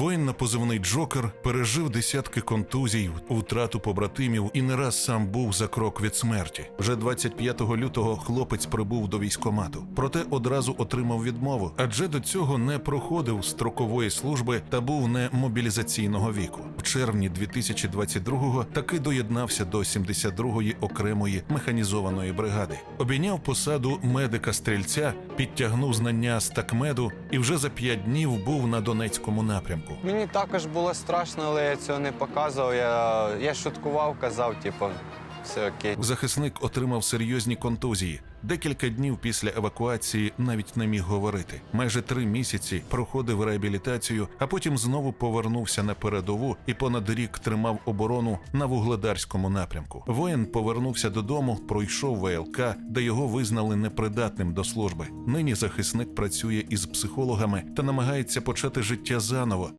Воїн на позивний Джокер пережив десятки контузій, втрату побратимів і не раз сам був за крок від смерті. Вже 25 лютого хлопець прибув до військомату, проте одразу отримав відмову, адже до цього не проходив строкової служби та був не мобілізаційного віку. В червні 2022-го таки доєднався до 72-ї окремої механізованої бригади. Обійняв посаду медика-стрільця, підтягнув знання з такмеду і вже за п'ять днів був на Донецькому напрямку. Мені також було страшно, але я цього не показував. Я, я шуткував, казав, типу, все окей. Захисник отримав серйозні контузії. Декілька днів після евакуації навіть не міг говорити. Майже три місяці проходив реабілітацію, а потім знову повернувся на передову і понад рік тримав оборону на вугледарському напрямку. Воїн повернувся додому, пройшов ВЛК, де його визнали непридатним до служби. Нині захисник працює із психологами та намагається почати життя заново,